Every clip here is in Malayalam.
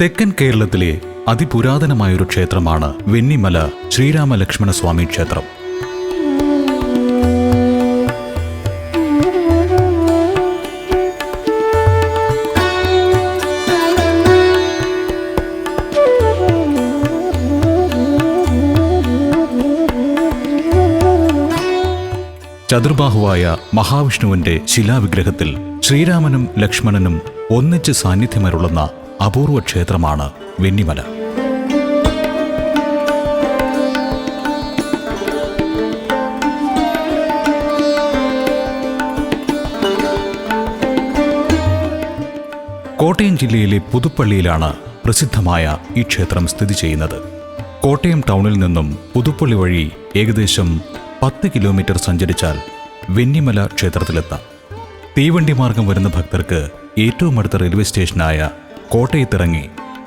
തെക്കൻ കേരളത്തിലെ അതിപുരാതനമായൊരു ക്ഷേത്രമാണ് വെന്നിമല ശ്രീരാമലക്ഷ്മണസ്വാമി സ്വാമി ക്ഷേത്രം. ചതുർബാഹുവായ മഹാവിഷ്ണുവിന്റെ ശിലാവിഗ്രഹത്തിൽ ശ്രീരാമനും ലക്ഷ്മണനും ഒന്നിച്ച് സാന്നിധ്യമരുളുന്ന അപൂർവ ക്ഷേത്രമാണ് വെന്നിമല. കോട്ടയം ജില്ലയിലെ പുതുപ്പള്ളിയിലാണ് പ്രസിദ്ധമായ ഈ ക്ഷേത്രം സ്ഥിതി ചെയ്യുന്നത്. കോട്ടയം ടൗണിൽ നിന്നും പുതുപ്പള്ളി വഴി ഏകദേശം പത്ത് കിലോമീറ്റർ സഞ്ചരിച്ചാൽ വെന്നിമല ക്ഷേത്രത്തിലെത്താം. തീവണ്ടി മാർഗം വരുന്ന ഭക്തർക്ക് ഏറ്റവും അടുത്ത റെയിൽവേ സ്റ്റേഷനായ കോട്ടയത്തിറങ്ങി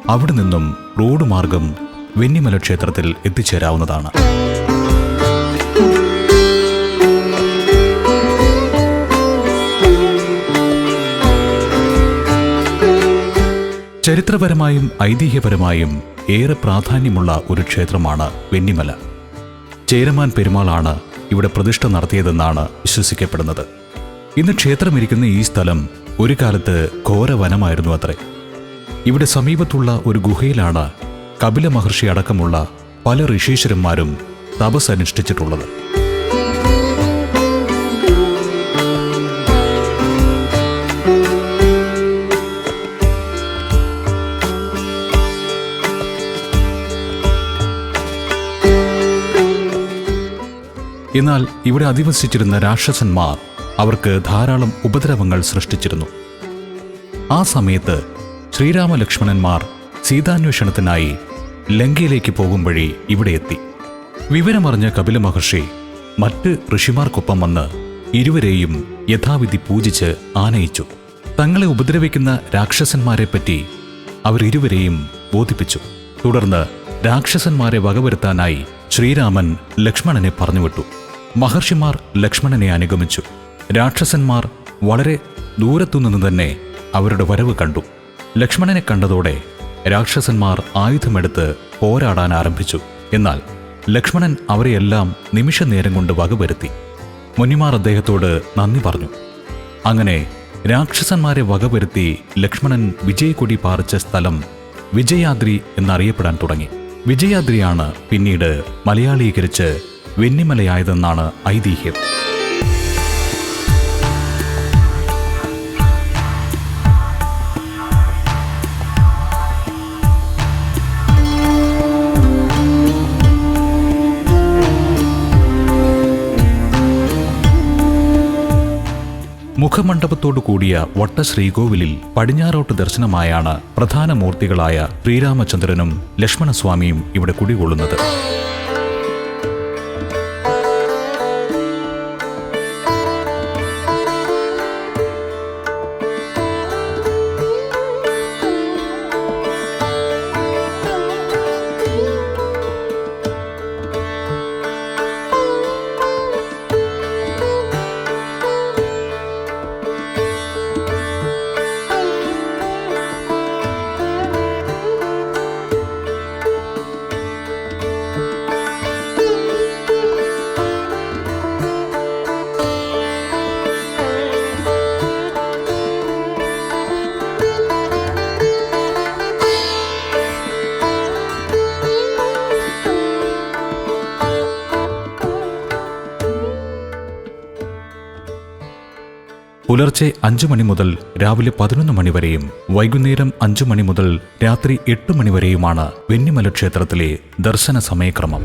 അവിടെ നിന്നും റോഡ് മാർഗം വെന്നിമല ക്ഷേത്രത്തിൽ എത്തിച്ചേരാവുന്നതാണ്. ചരിത്രപരമായും ഐതിഹ്യപരമായും ഏറെ പ്രാധാന്യമുള്ള ഒരു ക്ഷേത്രമാണ് വെന്നിമല ചേരമാൻ പെരുമാളാണ് ഇവിടെ പ്രതിഷ്ഠ നടത്തിയതെന്നാണ് വിശ്വസിക്കപ്പെടുന്നത്. ഇന്ന് ക്ഷേത്രമിരിക്കുന്ന ഈ സ്ഥലം ഒരു കാലത്ത് ഘോര വനമായിരുന്നു അത്രേ. ഇവിടെ സമീപത്തുള്ള ഒരു ഗുഹയിലാണ് കപില മഹർഷി അടക്കമുള്ള പല ഋഷീശ്വരന്മാരും തപസ് അനുഷ്ഠിച്ചിട്ടുള്ളത്. എന്നാൽ ഇവിടെ അധിവസിച്ചിരുന്ന രാക്ഷസന്മാർ അവർക്ക് ധാരാളം ഉപദ്രവങ്ങൾ സൃഷ്ടിച്ചിരുന്നു. ആ സമയത്ത് ശ്രീരാമ ലക്ഷ്മണന്മാർ സീതാന്വേഷണത്തിനായി ലങ്കയിലേക്ക് പോകും വഴി ഇവിടെ എത്തി. വിവരമറിഞ്ഞ കപില മഹർഷി മറ്റ് ഋഷിമാർക്കൊപ്പം വന്ന് ഇരുവരെയും യഥാവിധി പൂജിച്ച് ആനയിച്ചു. തങ്ങളെ ഉപദ്രവിക്കുന്ന രാക്ഷസന്മാരെപ്പറ്റി അവർ ഇരുവരെയും ബോധിപ്പിച്ചു. തുടർന്ന് രാക്ഷസന്മാരെ വകവരുത്താനായി ശ്രീരാമൻ ലക്ഷ്മണനെ പറഞ്ഞുവിട്ടു. മഹർഷിമാർ ലക്ഷ്മണനെ അനുഗമിച്ചു. രാക്ഷസന്മാർ വളരെ ദൂരത്തുനിന്ന് തന്നെ അവരുടെ വരവ് കണ്ടു. ലക്ഷ്മണനെ കണ്ടതോടെ രാക്ഷസന്മാർ ആയുധമെടുത്ത് പോരാടാൻ ആരംഭിച്ചു. എന്നാൽ ലക്ഷ്മണൻ അവരെയെല്ലാം നിമിഷനേരം കൊണ്ട് വകവരുത്തി. മുനിമാർ അദ്ദേഹത്തോട് നന്ദി പറഞ്ഞു. അങ്ങനെ രാക്ഷസന്മാരെ വകവരുത്തി ലക്ഷ്മണൻ വിജയക്കൊടി പാറിച്ച സ്ഥലം വിജയാദ്രി എന്നറിയപ്പെടാൻ തുടങ്ങി. വിജയാദ്രിയാണ് പിന്നീട് മലയാളീകരിച്ച് വെന്നിമലയായതെന്നാണ് ഐതിഹ്യം. മുഖമണ്ഡപത്തോടു കൂടിയ വട്ട ശ്രീകോവിലിൽ പടിഞ്ഞാറോട്ട് ദർശനമായാണ് പ്രധാന മൂർത്തികളായ ശ്രീരാമചന്ദ്രനും ലക്ഷ്മണസ്വാമിയും ഇവിടെ കുടികൊള്ളുന്നത്. പുലർച്ചെ അഞ്ചു മണി മുതൽ രാവിലെ പതിനൊന്ന് മണിവരെയും വൈകുന്നേരം അഞ്ചു മണി മുതൽ രാത്രി എട്ട് മണിവരെയുമാണ് വെന്നിമല ക്ഷേത്രത്തിലെ ദർശന സമയക്രമം.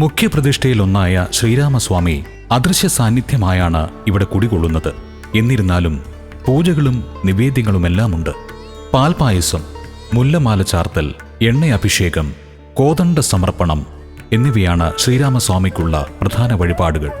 മുഖ്യപ്രതിഷ്ഠയിലൊന്നായ ശ്രീരാമസ്വാമി അദൃശ്യ സാന്നിധ്യമായാണ് ഇവിടെ കുടികൊള്ളുന്നത്. എന്നിരുന്നാലും പൂജകളും നിവേദ്യങ്ങളുമെല്ലാമുണ്ട്. പാൽപായസം മുല്ലമാല ചാർത്തൽ എണ്ണയഭിഷേകം കോദണ്ഡ സമർപ്പണം എന്നിവയാണ് ശ്രീരാമസ്വാമിക്കുള്ള പ്രധാന വഴിപാടുകൾ.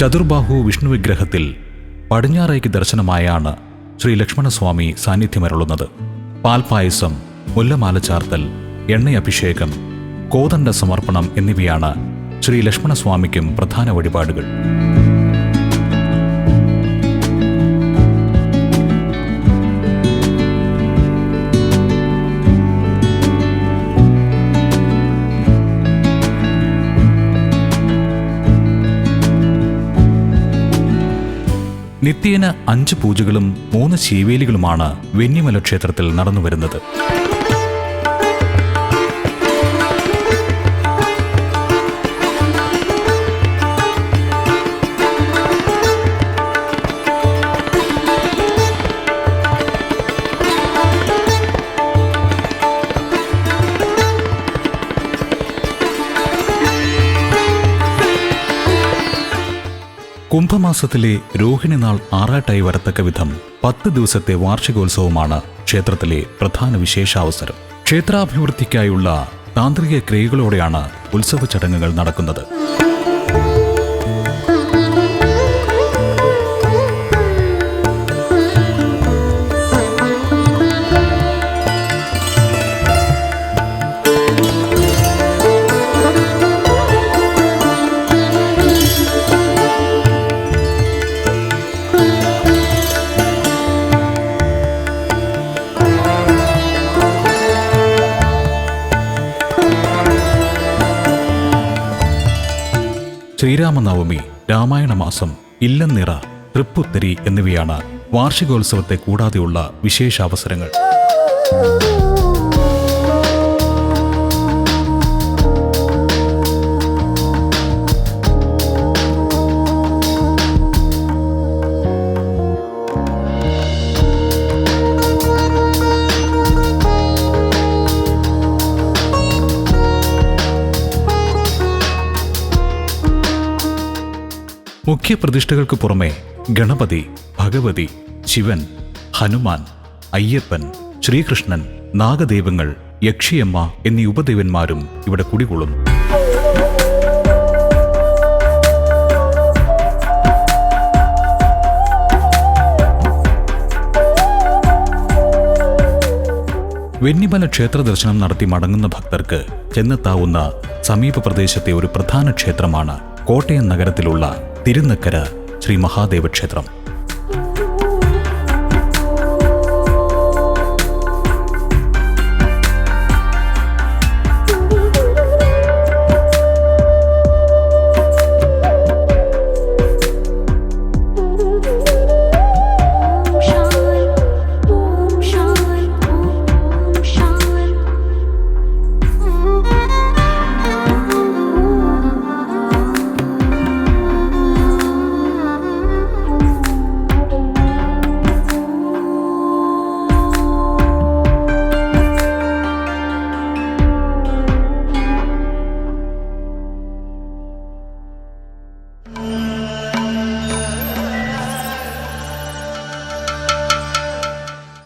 ചതുർബാഹു വിഷ്ണു വിഗ്രഹത്തിൽ പടിഞ്ഞാറേക്ക് ദർശനമായാണ് ശ്രീ ലക്ഷ്മണസ്വാമി സാന്നിധ്യമരുളുന്നത്. പാൽപായസം മുല്ലമാല ചാർത്തൽ എണ്ണയഭിഷേകം കോതണ്ട സമർപ്പണം എന്നിവയാണ് ശ്രീ ലക്ഷ്മണസ്വാമിക്കും പ്രധാന വഴിപാടുകൾ. അഞ്ച് പൂജകളും മൂന്ന് ശീവേലികളുമാണ് വെന്നിമല ക്ഷേത്രത്തിൽ നടന്നുവരുന്നത്. കുംഭമാസത്തിലെ രോഹിണി നാൾ ആറാട്ടായി വരത്തക്ക വിധം പത്ത് ദിവസത്തെ വാർഷികോത്സവമാണ് ക്ഷേത്രത്തിലെ പ്രധാന വിശേഷാവസരം. ക്ഷേത്രാഭിവൃദ്ധിക്കായുള്ള താന്ത്രിക ക്രിയകളോടെയാണ് ഉത്സവ ചടങ്ങുകൾ നടക്കുന്നത്. ശ്രീരാമനവമി രാമായണ മാസം ഇല്ലനിറ തൃപ്പുത്തരി എന്നിവയാണ് വാർഷികോത്സവത്തെ കൂടാതെയുള്ള വിശേഷാവസരങ്ങൾ. മുഖ്യ പ്രതിഷ്ഠകൾക്ക് പുറമെ ഗണപതി ഭഗവതി ശിവൻ ഹനുമാൻ അയ്യപ്പൻ ശ്രീകൃഷ്ണൻ നാഗദേവങ്ങൾ യക്ഷിയമ്മ എന്നീ ഉപദേവന്മാരും ഇവിടെ കുടികൊള്ളുന്നു. വെന്നിമല ക്ഷേത്ര ദർശനം നടത്തി മടങ്ങുന്ന ഭക്തർക്ക് ചെന്നെത്താവുന്ന സമീപ പ്രദേശത്തെ ഒരു പ്രധാന ക്ഷേത്രമാണ് കോട്ടയം നഗരത്തിലുള്ള തിരുനക്കര ശ്രീ മഹാദേവ ക്ഷേത്രം